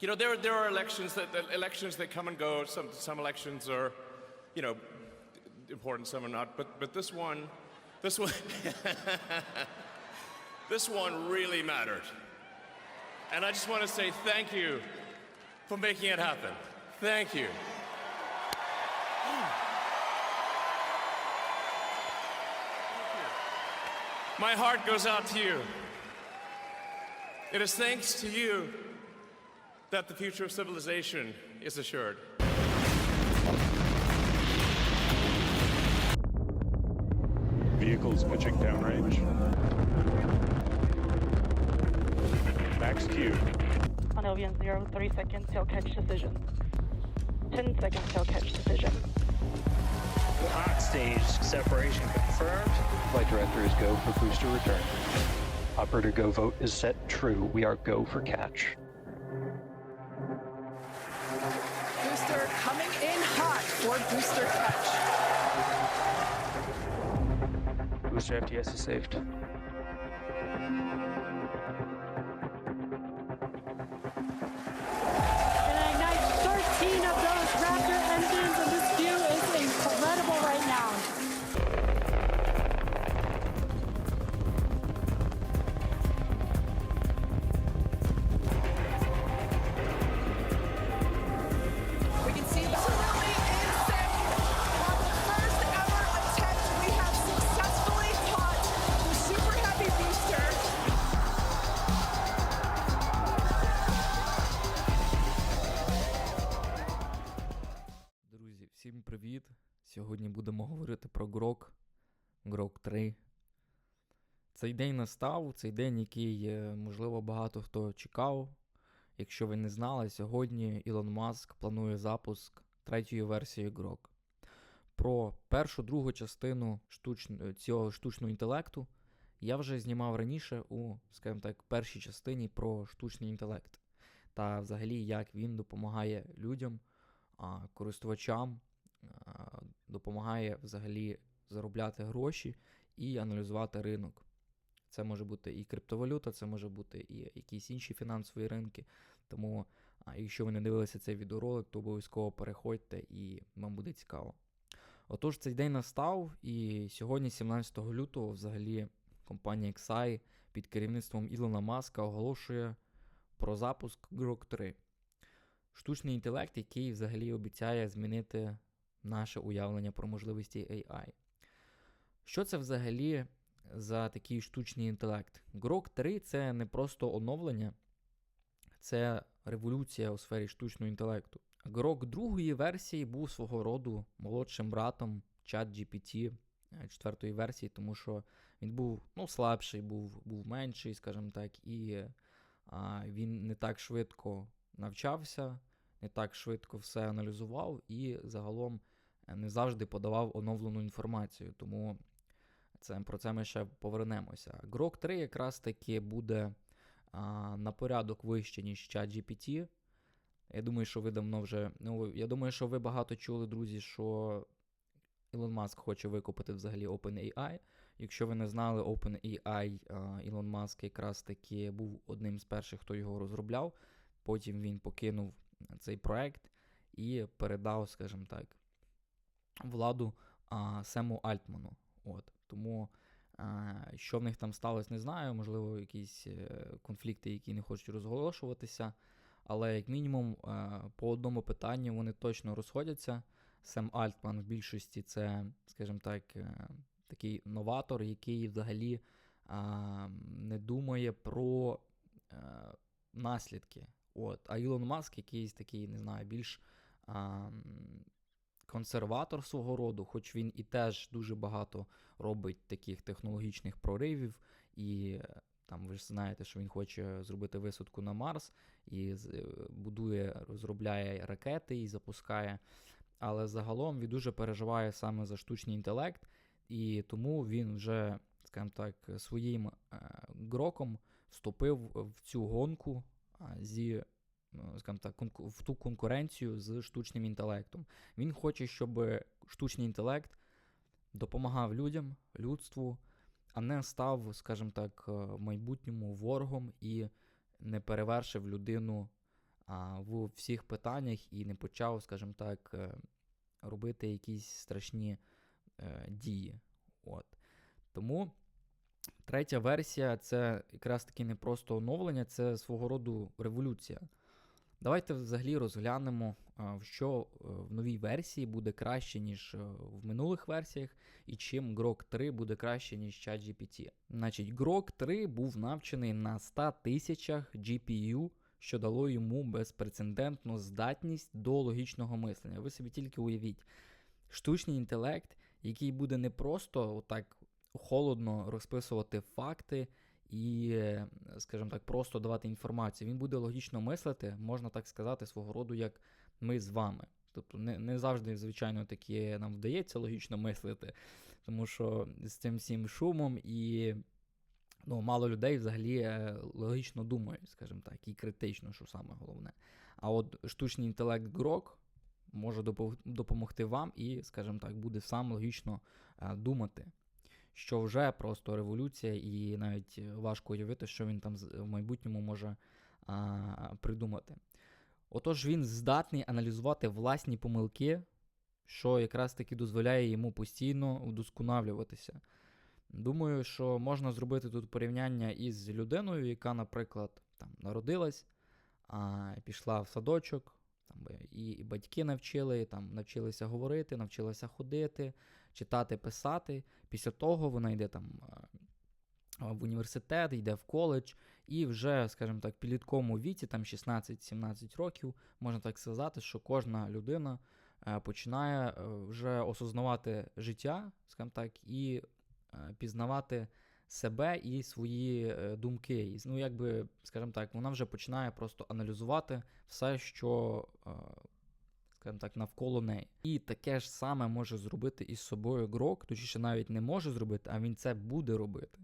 You know, there, there are elections that, that elections that come and go. Some, some elections are, you know, important, some are not. But, but this one, this one, this one really mattered. And I just want to say thank you for making it happen. Thank you. My heart goes out to you. It is thanks to you that the future of civilization is assured. Vehicles pitching downrange. Max Q. On Albion 0, 3 seconds till catch decision. 10 seconds till catch decision. Hot stage separation confirmed. Flight director is go for booster return. Operator go vote is set true. We are go for catch. For booster catch. Booster FTS is saved. Привіт! Сьогодні будемо говорити про Грок, Грок 3. Цей день настав, цей день, який, е, можливо, багато хто чекав. Якщо ви не знали, сьогодні Ілон Маск планує запуск третьої версії Грок. Про першу другу частину штуч... цього штучного інтелекту я вже знімав раніше у, скажімо так, першій частині про штучний інтелект. Та взагалі, як він допомагає людям користувачам допомагає взагалі заробляти гроші і аналізувати ринок. Це може бути і криптовалюта, це може бути і якісь інші фінансові ринки. Тому, якщо ви не дивилися цей відеоролик, то обов'язково переходьте і вам буде цікаво. Отож, цей день настав, і сьогодні, 17 лютого, взагалі, компанія XAI під керівництвом Ілона Маска оголошує про запуск Grok 3 штучний інтелект, який взагалі обіцяє змінити наше уявлення про можливості AI. Що це взагалі за такий штучний інтелект? Grok 3 це не просто оновлення, це революція у сфері штучного інтелекту. Grok другої версії був свого роду молодшим братом ChatGPT е, четвертої версії, тому що він був ну, слабший, був, був менший, скажімо так, і а, він не так швидко навчався, не так швидко все аналізував і загалом не завжди подавав оновлену інформацію. Тому це, про це ми ще повернемося. Grok 3 якраз таки буде а, на порядок вище, ніж ChatGPT. Я думаю, що ви давно вже. Ну, я думаю, що ви багато чули, друзі, що Ілон Маск хоче викупити взагалі OpenAI. Якщо ви не знали, OpenAI а, Ілон Маск якраз таки був одним з перших, хто його розробляв. Потім він покинув цей проект і передав, скажімо так, владу а, Сему Альтману. От. Тому що в них там сталося, не знаю. Можливо, якісь е, конфлікти, які не хочуть розголошуватися. Але, як мінімум, е, по одному питанню вони точно розходяться. Сем Альтман в більшості це, скажімо так, е, такий новатор, який взагалі не думає про наслідки. От. А Ілон Маск якийсь такий, не знаю, більш консерватор свого роду, хоч він і теж дуже багато робить таких технологічних проривів, і е, там ви ж знаєте, що він хоче зробити висадку на Марс і е, будує, розробляє ракети і запускає. Але загалом він дуже переживає саме за штучний інтелект, і тому він вже, скажімо так, своїм е, гроком вступив в цю гонку зі, скажімо так, в ту конкуренцію з штучним інтелектом. Він хоче, щоб штучний інтелект допомагав людям, людству, а не став, скажімо так, е, майбутньому ворогом і не перевершив людину в всіх питаннях і не почав, скажімо так, е, робити якісь страшні е, дії. От. Тому третя версія це якраз таки не просто оновлення, це свого роду революція. Давайте взагалі розглянемо, а, що е, в новій версії буде краще, ніж е, в минулих версіях, і чим Grok 3 буде краще, ніж ChatGPT. Значить, Grok 3 був навчений на 100 тисячах GPU, що дало йому безпрецедентну здатність до логічного мислення. Ви собі тільки уявіть, штучний інтелект, який буде не просто отак холодно розписувати факти і, е, скажімо так, просто давати інформацію. Він буде логічно мислити, можна так сказати, свого роду, як ми з вами. Тобто не, не завжди, звичайно, таки нам вдається логічно мислити, тому що з цим всім шумом і ну, мало людей взагалі е, логічно думають, скажімо так, і критично, що саме головне. А от штучний інтелект Grok може допомогти вам і, скажімо так, буде сам логічно е, думати. Що вже просто революція, і навіть е, важко уявити, що він там в майбутньому може а, придумати. Отож, він здатний аналізувати власні помилки, що якраз таки дозволяє йому постійно вдосконалюватися. Думаю, що можна зробити тут порівняння із людиною, яка, наприклад, там, народилась, а, пішла в садочок, там, і, і батьки навчили, там, навчилися говорити, навчилися ходити, читати, писати. Після того вона йде там в університет, йде в коледж, і вже, скажімо так, в підлітковому віці, там 16-17 років, можна так сказати, що кожна людина е, починає е, вже осознавати життя, скажімо так, і е, пізнавати себе і свої е, думки. І, ну, якби, скажімо так, вона вже починає просто аналізувати все, що, е, скажімо так, навколо неї. І таке ж саме може зробити із собою Грок, точніше навіть не може зробити, а він це буде робити.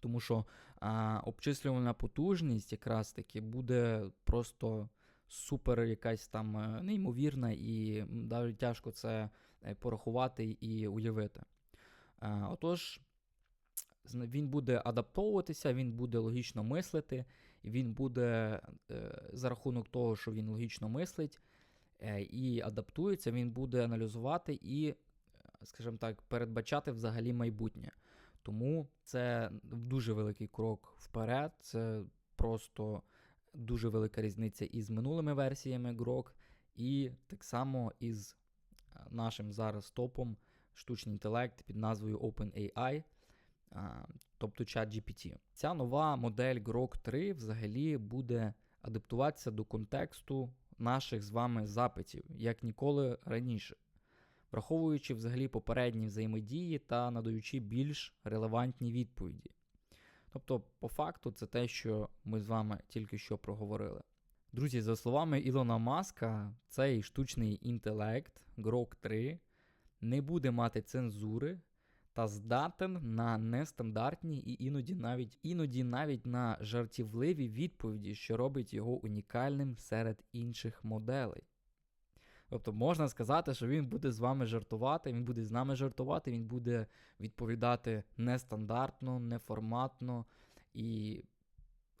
Тому що а, обчислювальна потужність якраз таки буде просто супер якась там е, неймовірна, і навіть тяжко це порахувати і уявити. А, отож, він буде адаптовуватися, він буде логічно мислити, він буде е, за рахунок того, що він логічно мислить е, і адаптується, він буде аналізувати і, е, скажімо так, передбачати взагалі майбутнє. Тому це дуже великий крок вперед. Це просто дуже велика різниця із минулими версіями Grok, і так само із нашим зараз топом штучний інтелект під назвою OpenAI, тобто ChatGPT. Ця нова модель Grok 3 взагалі буде адаптуватися до контексту наших з вами запитів, як ніколи раніше враховуючи взагалі попередні взаємодії та надаючи більш релевантні відповіді. Тобто, по факту, це те, що ми з вами тільки що проговорили. Друзі, за словами Ілона Маска, цей штучний інтелект Grok 3 не буде мати цензури та здатен на нестандартні і іноді навіть іноді навіть на жартівливі відповіді, що робить його унікальним серед інших моделей. Тобто можна сказати, що він буде з вами жартувати, він буде з нами жартувати, він буде відповідати нестандартно, неформатно і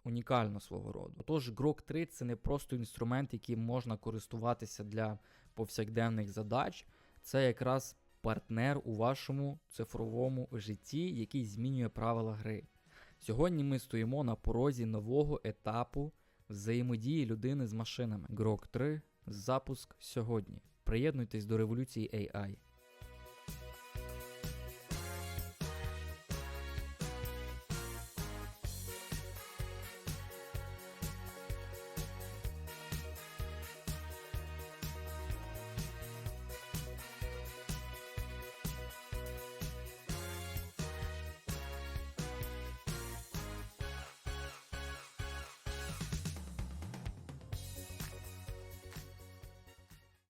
унікально свого роду. Отож, Grok 3 це не просто інструмент, яким можна користуватися для повсякденних задач, це якраз партнер у вашому цифровому житті, який змінює правила гри. Сьогодні ми стоїмо на порозі нового етапу взаємодії людини з машинами. Grok 3 Запуск сьогодні. Приєднуйтесь до революції AI.